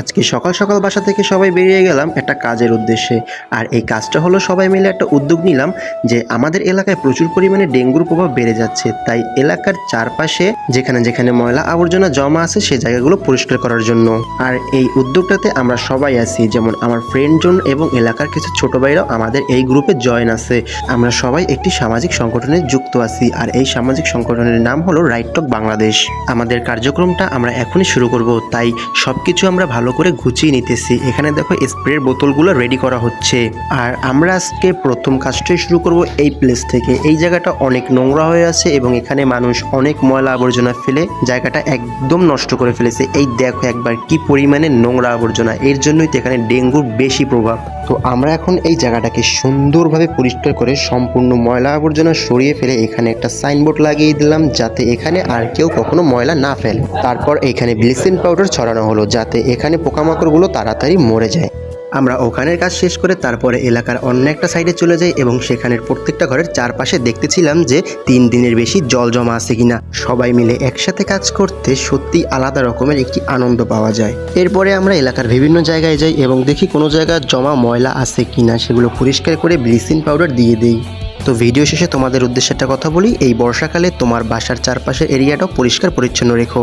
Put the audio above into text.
আজকে সকাল সকাল বাসা থেকে সবাই বেরিয়ে গেলাম একটা কাজের উদ্দেশ্যে। আর এই কাজটা হলো সবাই মিলে একটা উদ্যোগ নিলাম যে আমাদের এলাকায় প্রচুর পরিমাণে ডেঙ্গুর প্রভাব বেড়ে যাচ্ছে। তাই এলাকার চারপাশে যেখানে যেখানে ময়লা আবর্জনা জমা আছে সেই জায়গাগুলো পরিষ্কার করার জন্য। আর এই উদ্যোগটাতে আমরা সবাই আছি। যেমন আমার ফ্রেন্ডজন এবং এলাকার কিছু ছোট ভাইরাও আমাদের এই গ্রুপে জয়েন আছে। আমরা সবাই একটি সামাজিক সংগঠনে যুক্ত আছি। আর এই সামাজিক সংগঠনের নাম হলো রাইট টক বাংলাদেশ আমাদের কার্যক্রমটা আমরা এখনই শুরু করব। তাই সব কিছু আমরা ভালো করে গুছিয়ে নিতেছি। এখানে দেখো স্প্রের বোতলগুলো রেডি করা হচ্ছে। আর আমরা আজকে প্রথম কাজটাই শুরু করব এই প্লেস থেকে। এই জায়গাটা অনেক নোংরা হয়ে আছে এবং এখানে মানুষ অনেক ময়লা আবর্জনা ফেলে জায়গাটা একদম নষ্ট করে ফেলেছে। এই দেখো একবার কি পরিমাণে নোংরা আবর্জনা। এর জন্যই তো এখানে ডেঙ্গুর বেশি প্রভাব। তো আমরা এখন এই জায়গাটাকে সুন্দরভাবে পরিষ্কার করে সম্পূর্ণ ময়লা আবর্জনা সরিয়ে ফেলে এখানে একটা সাইনবোর্ড লাগিয়ে দিলাম যাতে এখানে আর কেউ কখনো ময়লা না ফেলে। তারপর এখানে ব্লিচিং পাউডার ছড়ানো হলো যাতে এখানে পোকামাকড়গুলো তাড়াতাড়ি মরে যায়। আমরা ওখানের কাজ শেষ করে তারপরে এলাকার অন্য একটা সাইডে চলে যাই এবং সেখানের প্রত্যেকটা ঘরের চারপাশে দেখতেছিলাম যে তিন দিনের বেশি জল জমা আছে কিনা। সবাই মিলে একসাথে কাজ করতে সত্যি আলাদা রকমের একটি আনন্দ পাওয়া যায়। এরপরে আমরা এলাকার বিভিন্ন জায়গায় যাই এবং দেখি কোনো জায়গায় জমা ময়লা আছে কিনা, সেগুলো পরিষ্কার করে ব্লিচিং পাউডার দিয়ে দিই। তো ভিডিও শেষে তোমাদের উদ্দেশ্যে একটা কথা বলি, এই বর্ষাকালে তোমার বাসার চারপাশের এরিয়াটাও পরিষ্কার পরিচ্ছন্ন রেখো।